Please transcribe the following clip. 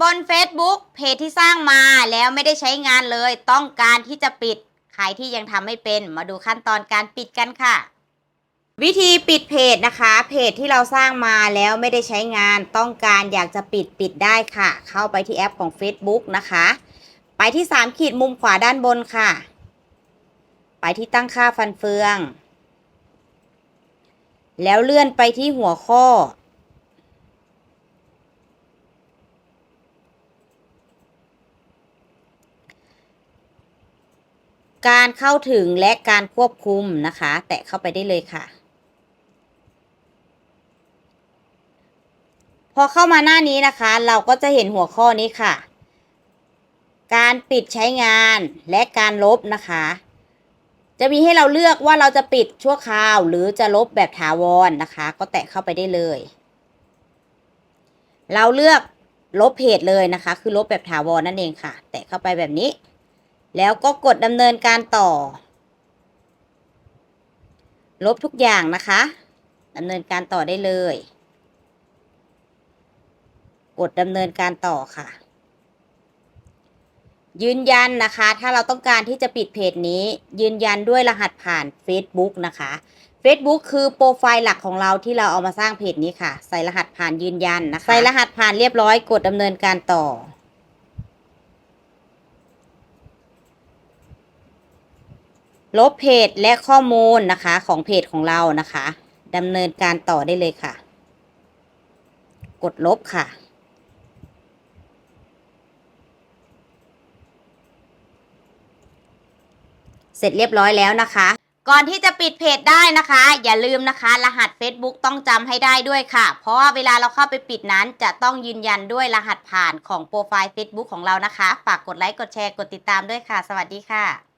บน Facebook เพจที่สร้างมาแล้วไม่ได้ใช้งานเลย ต้องการที่จะปิด ใครที่ยังทำไม่เป็นมาดูขั้นตอนการปิดกันค่ะ วิธีปิดเพจนะคะ เพจที่เราสร้างมาแล้วไม่ได้ใช้งาน ต้องการอยากจะปิดปิดได้ค่ะ เข้าไปที่แอปของ Facebook นะคะ ไปที่ 3 ขีดมุมขวาด้านบนค่ะ ไปที่ตั้งค่าฟันเฟือง แล้วเลื่อนไปที่หัวข้อ การเข้าถึงและการควบคุมนะคะ แตะเข้าไปได้เลยค่ะ พอเข้ามาหน้านี้นะคะ เราก็จะเห็นหัวข้อนี้ค่ะ การปิดใช้งานและการลบนะคะ จะมีให้เราเลือกว่าเราจะปิดชั่วคราว หรือจะลบแบบถาวรนะคะ ก็แตะเข้าไปได้เลย เราเลือกลบเพจเลยนะคะ คือลบแบบถาวรนั่นเองค่ะ แตะเข้าไปแบบนี้ แล้วก็กดดำเนินการต่อ ลบทุกอย่างนะคะดำเนินการต่อได้เลย กดดำเนินการต่อค่ะ ยืนยันนะคะ ถ้าเราต้องการที่จะปิดเพจนี้ ยืนยันด้วยรหัสผ่าน Facebook นะคะ Facebook คือโปรไฟล์หลักของเราที่เราเอามาสร้างเพจนี้ค่ะ ใส่รหัสผ่านยืนยันนะคะ ใส่รหัสผ่านเรียบร้อย กดดำเนินการต่อ ลบเพจและข้อมูลนะคะของเพจของเรานะคะดำเนินการต่อได้เลยค่ะ กดลบค่ะ เสร็จเรียบร้อยแล้วนะคะ ก่อนที่จะปิดเพจได้นะคะ อย่าลืมนะคะ รหัส Facebook ต้องจำให้ได้ด้วยค่ะ เพราะว่าเวลาเราเข้าไปปิดนั้น จะต้องยืนยันด้วยรหัสผ่านของโปรไฟล์ Facebook ของเรานะคะ ฝากกดไลค์กดแชร์กดติดตามด้วยค่ะ สวัสดีค่ะ